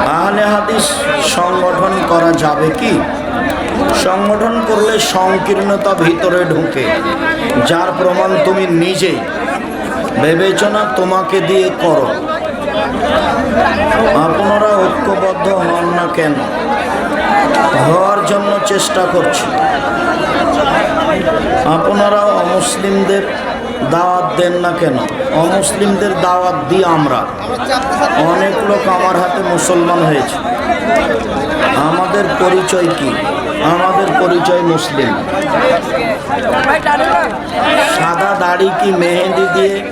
আহলে হাদিস সংগঠন করা যাবে কি? সংগঠন করলে সংকীর্ণতা ভিতরে ঢুকে। যার প্রমাণ তুমি নিজেই বিবেচনা তোমাকে দিয়ে করো। আপনারা ঐক্যবদ্ধ হন না কেন? হওয়ার জন্য চেষ্টা করছি। আপনারা অমুসলিমদের দাওয়াত দেন না কেন? অমুসলিমদের দাওয়াত দিই আমরা। অনেক লোক আমার হাতে মুসলমান হয়েছে। আমাদের পরিচয় কি? আমাদের পরিচয় মুসলিম। সাদা দাড়ি কি মেহেদি দিয়ে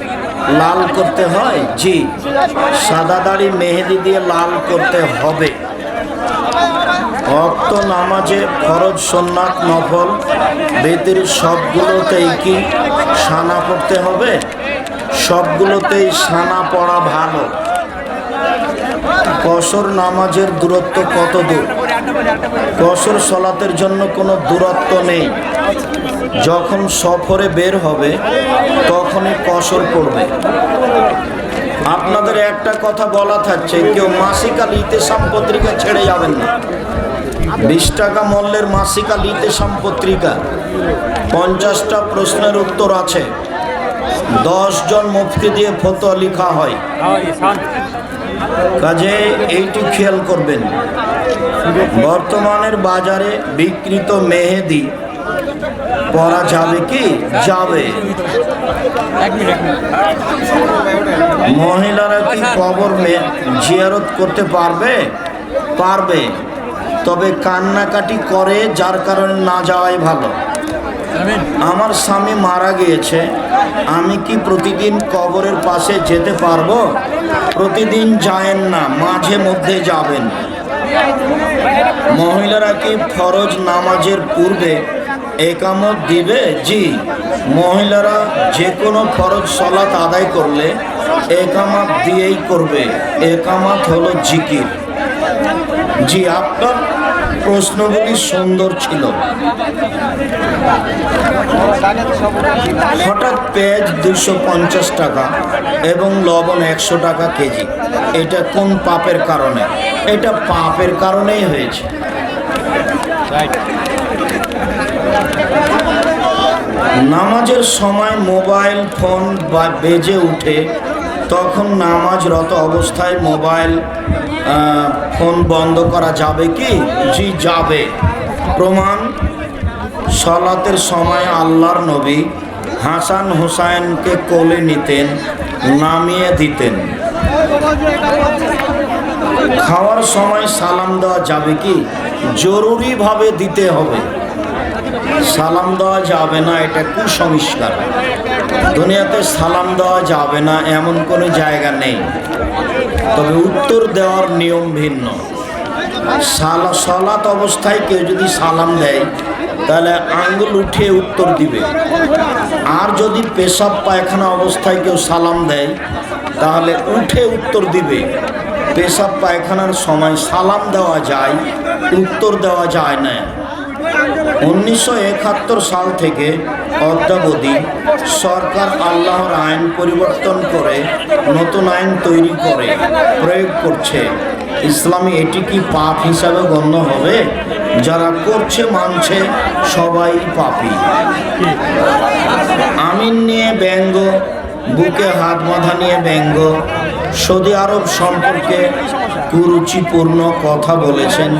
লাল করতে হয়? জি। সাদা দাড়ি মেহেদি দিয়ে লাল করতে হবে। অক্ত নামাজে ফরজ সোননাথ নফল বেদের সবগুলোতেই কি সানা পড়তে হবে? সবগুলোতেই সানা পড়া ভালো। কসর নামাজের দূরত্ব কত দূর? কসর সলাতের জন্য কোনো দূরত্ব নেই। যখন সফরে বের হবে, তখনই কসর পড়বে। আপনাদের একটা কথা বলা থাকছে, কেউ মাসিকাল ইতেসাম পত্রিকা ছেড়ে যাবেন না। বিশ টাকা মূল্যের মাসিক আল ইতেসাম পত্রিকা পঞ্চাশটা প্রশ্নের উত্তর আছে। দশ জন মুফতি দিয়ে ফতোয়া লেখা হয়। কাজে এইটি খেয়াল করবেন। বর্তমানের বাজারে বিকৃত মেহেদি পরা যাবে কি? যাবে। মহিলারা কি কবর মে- জিয়ারত করতে পারবে? পারবে। তবে কান্নাকাটি করে যার কারণে না যাওয়াই ভালো। আমার স্বামী মারা গিয়েছে আমি কি প্রতিদিন কবরের পাশে যেতে পারব? প্রতিদিন যায়েন না মাঝে মধ্যে যাবেন। মহিলারা কি ফরজ নামাজের পূর্বে একামত দিবে? জি। মহিলারা যে কোনো ফরজ সলাত আদায় করলে একামাত দিয়েই করবে। একামাত হলো জিকির। জি, আপনার প্রশ্নগুলি সুন্দর ছিল। হঠাৎ পেঁয়াজ দুশো পঞ্চাশ টাকা এবং লবণ একশো টাকা কেজি। এটা কোন পাপের কারণে? এটা পাপের কারণেই হয়েছে। নামাজের সময় মোবাইল ফোন বা বেজে উঠে তখন নামাজরত অবস্থায় মোবাইল ফোন বন্ধ করা যাবে কি? জি, যাবে। প্রমাণ, সলাতের সময় আল্লাহর নবী হাসান হুসাইনকে কোলে নিতেন, নামিয়ে দিতেন। খাওয়ার সময় সালাম দেওয়া যাবে কি? জরুরিভাবে দিতে হবে। সালাম দেওয়া যাবে না, এটা কুসংস্কার। দুনিয়াতে সালাম দেওয়া যাবে না, এমন কোনো জায়গা নেই। তবে উত্তর দেওয়ার নিয়ম ভিন্ন। সালা, সলাত অবস্থায় কেউ যদি সালাম দেয়, তাহলে আঙ্গুল উঠে উত্তর দিবে। আর যদি পেশাব, পায়খানা অবস্থায় কেউ সালাম দেয়, তাহলে উঠে উত্তর দিবে। পেশাব, পায়খানার সময় সালাম দেওয়া যায়, উত্তর দেওয়া যায় না। উনিশশো একাত্তর সাল থেকে অদ্যাবধি সরকার আল্লাহর আইন পরিবর্তন করে নতুন আইন তৈরি করে, প্রয়োগ করছে। ইসলামে এটি কি পাপ হিসাবে গণ্য হবে? যারা করছে, মানছে, সবাই পাপী। আমিন নিয়ে ব্যঙ্গ, বুকে হাত বাঁধা নিয়ে ব্যঙ্গ, সৌদি আরব সম্পর্কে কুরুচিপূর্ণ কথা বলেছেন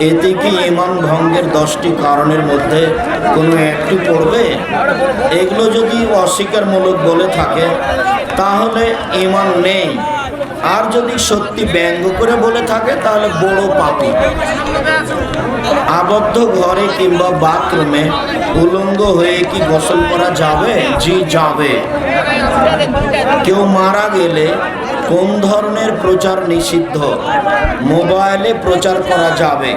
এতে কি ইমান ভঙ্গের দশটি কারণের মধ্যে কোনো একটি পড়বে? এগুলো যদি অস্বীকারমূলক বলে থাকে, তাহলে ইমান নেই। আর যদি সত্যি ব্যঙ্গ করে বলে থাকে, তাহলে বড় পাপী। আবদ্ধ ঘরে কিংবা বাথরুমে উলঙ্গ হয়ে কি গোসল করা যাবে? জি, যাবে। কেউ মারা গেলে কোন ধরনের প্রচার নিষিদ্ধ? মোবাইলে প্রচার করা যাবে,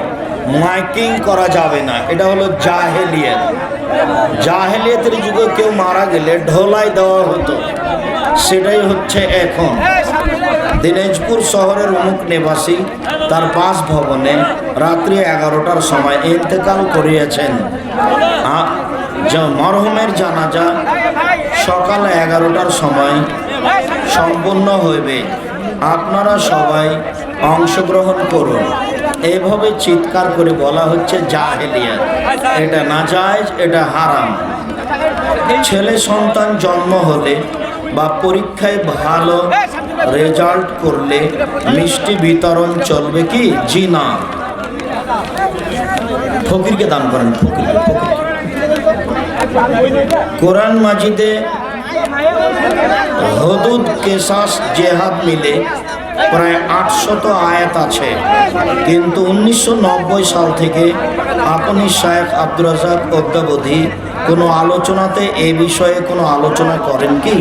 মাইকিং করা যাবে না। এটা হলো জাহেলিয়াত। জাহেলিয়াতের যুগে কেউ মারা গেলে ঢোলাই দেওয়া হতো। সেটাই হচ্ছে এখন। দিনাজপুর শহরের অমুক নিবাসী তার বাসভবনে রাত্রি এগারোটার সময় ইন্তেকাল করিয়েছেন। মরহুমের জানাজা সকাল এগারোটার সময় সম্পূর্ণ হইবে। আপনারা সবাই অংশগ্রহণ করুন। এভাবে চিৎকার করে বলা হচ্ছে জাহেলিয়া এটা নাজায়জ, এটা হারাম। ছেলে সন্তান জন্ম হলে বা পরীক্ষায় ভালো রেজাল্ট করলে মিষ্টি বিতরণ চলবে কি? জি না। ফকিরকে দান করেন ফকিরকে ফকির। কোরআন মাজিদে হদুদ কেসাস জেহাদ মিলে প্রায় আটশত আয়াত আছে। কিন্তু উনিশশো নব্বই সাল থেকে আপনি শায়েখ আব্দুর রাজাক অদ্যাবধি কোনো আলোচনাতে এ বিষয়ে কোনো আলোচনা করেন কি?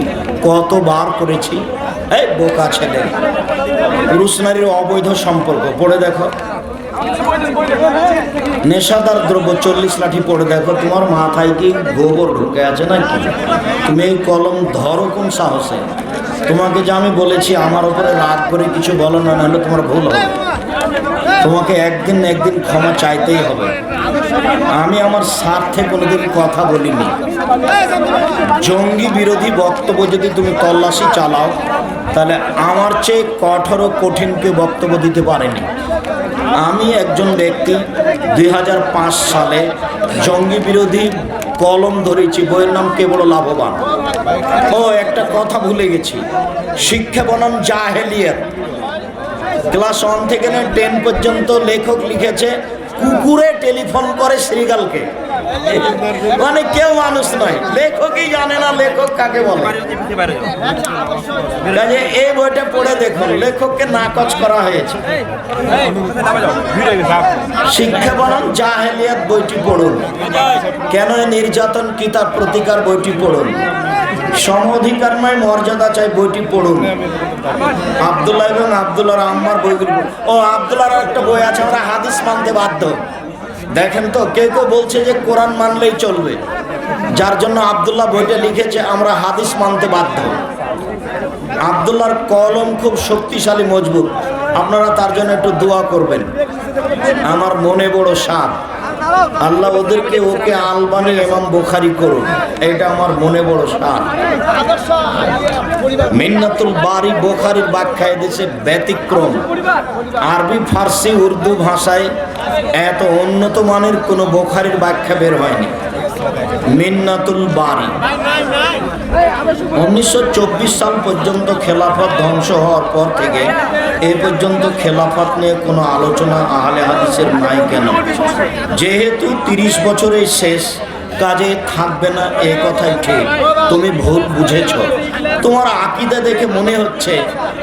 কতবার করেছি? এই বোকা ছেলে। পুরুষ নারীর অবৈধ সম্পর্ক, পড়ে দেখো। নেশাদার দ্রব্য চল্লিশ লাঠি পড়ে দেখো তোমার মাথায় কি গোবর ঢুকে আছে নাকি? তুমি এই কলম ধরো কোন সাহসে? তোমাকে যে আমি বলেছি, আমার উপরে রাগ করে কিছু বলো না, নাহলে তোমার ভুল হবে। তোমাকে একদিন একদিন ক্ষমা চাইতেই হবে। আমি আমার স্বার্থে কোনোদিন কথা বলিনি। জঙ্গি বিরোধী বক্তব্য যদি তুমি তল্লাশি চালাও, তাহলে আমার চেয়ে কঠোর ও কঠিন কেউ বক্তব্য দিতে পারেনি। আমি একজন ব্যক্তি দুই হাজার পাঁচ সালে জঙ্গি বিরোধী কলম ধরেছি, বইয়ের নাম কেবল লাভবান। ও, একটা কথা ভুলে গেছি। শিক্ষা বনাম জাহেলিয়াত। ক্লাস ওয়ান থেকে টেন পর্যন্ত লেখক লিখেছে কুকুরে টেলিফোন করে শ্রীগালকে। মানে কেউ মানুষ নয়। লেখকই জানে না, লেখক কাকে বলে? এই বইটা পড়ে দেখুন, লেখককে নাকচ করা হয়েছে। শিক্ষা বনাম জাহেলিয়াত বইটি পড়ুন। কেন নির্যাতন কি তার প্রতিকার বইটি পড়ুন? সম অধিকারময় মর্যাদা চাই বইটি পড়ুন। আবদুল্লাহ এবং আবদুল্লাহর আম্মার বইগুলি ও, আবদুল্লাহর একটা বই আছে, আমরা হাদিস মানতে বাধ্য। দেখেন তো, কেউ কেউ বলছে যে কোরআন মানলেই চলবে। যার জন্য আবদুল্লাহ বইটা লিখেছে, আমরা হাদিস মানতে বাধ্য। আবদুল্লাহর কলম খুব শক্তিশালী, মজবুত। আপনারা তার জন্য একটু দোয়া করবেন। আমার মনে বড় সাপ। আল্লাহ ওদেরকে ওকে আলবানের এমাম বোখারি করুন। এটা আমার মনে বড় সার। মিন্নাতুল বাড়ি বোখারির ব্যাখ্যা দেশে ব্যতিক্রম। আরবি, ফার্সি, উর্দু ভাষায় এত উন্নত মানের কোনো বোখারির ব্যাখ্যা বের হয়নি। মিন্নাতুল বাড়ি উনিশশো সাল পর্যন্ত খেলাফত ধ্বংস হওয়ার পর থেকে এ পর্যন্ত খেলাফত নিয়ে কোনো আলোচনা আহলে হাদিসের নাই কেন? যেহেতু তিরিশ বছরের শেষ, কাজে থাকবে না এ কথাই ঠিক। তুমি ভুল বুঝেছ। তোমার আকিদা দেখে মনে হচ্ছে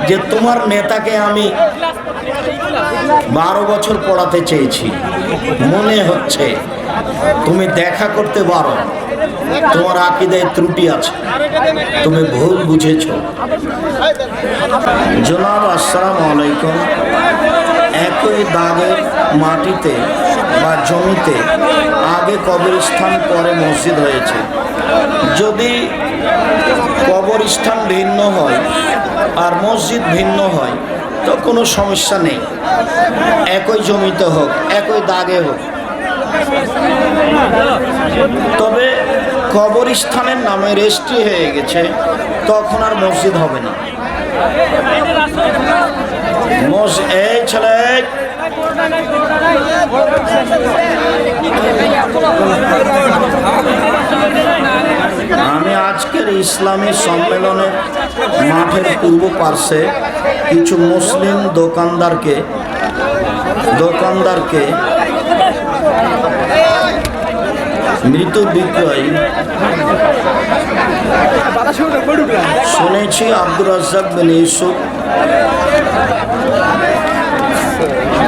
যে তোমার নেতাকে আমি বারো বছর পড়াতে চেয়েছি। মনে হচ্ছে তুমি দেখা করতে পারো। তোমার আকিদায় ত্রুটি আছে। তুমি ভুল বুঝেছ। জনাব, আসসালাম আলাইকুম। একই দাগের মাটিতে বা জমিতে আগে কবরস্থান, পরে মসজিদ হয়েছে যদি কবরস্থান ভিন্ন হয় আর মসজিদ ভিন্ন হয়, তো কোনো সমস্যা নেই। একই জমিতে হোক, একই দাগে হোক। তবে কবরস্থানের নামে রেস্ট্রি হয়ে গেছে, তখন আর মসজিদ হবে না। এই আমি আজকের ইসলামী সম্মেলনের মাঠের পূর্ব পার্শ্বে কিছু মুসলিম দোকানদারকে দোকানদারকে মৃত বিক্রয় শুনেছি আব্দুর রাজ্জাক বিন ইউসুফ